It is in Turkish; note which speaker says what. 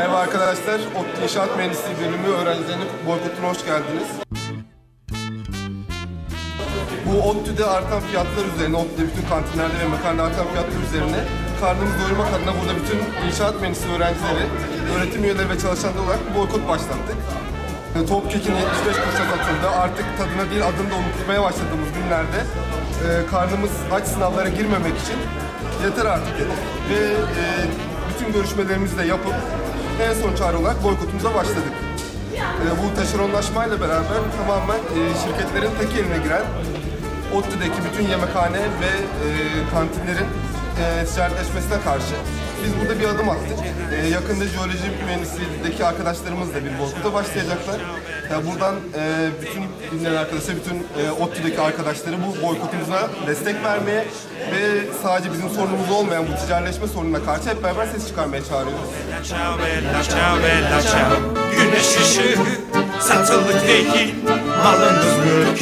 Speaker 1: arkadaşlar. ODTÜ İnşaat Mühendisliği bölümü öğrencilerinin boykotuna hoş geldiniz. Bu ODTÜ'de artan fiyatlar üzerine, ODTÜ'de bütün kantinlerde ve mekanlarda artan fiyatlar üzerine karnımızı doyurmak adına burada bütün inşaat mühendisliği öğrencileri, öğretim üyeleri ve çalışanlar olarak boykot başlattık. E, Topkek'in 75 kuruşa satıldı. Artık tadına değil adını da unutmaya başladığımız günlerde e, karnımız aç sınavlara girmemek için yeter artık dedik. Ve e, bütün görüşmelerimizi de yapıp en son çare olarak boykotumuza başladık. E, bu taşeronlaşmayla beraber tamamen e, şirketlerin tek eline giren ODTÜ'deki bütün yemekhane ve e, kantinlerin e, ticaretleşmesine karşı biz burada bir adım attık. E, yakında jeoloji mühendisliğindeki arkadaşlarımız da bir boykota başlayacaklar. Yani buradan e, bütün dinleyen arkadaşlar, bütün e, ODTÜ'deki arkadaşları bu boykotumuza destek vermeye ve sadece bizim sorunumuz olmayan bu ticaretleşme sorununa karşı hep beraber ses çıkarmaya çağırıyoruz.
Speaker 2: Güneş ışığı satılık değil Malınız değil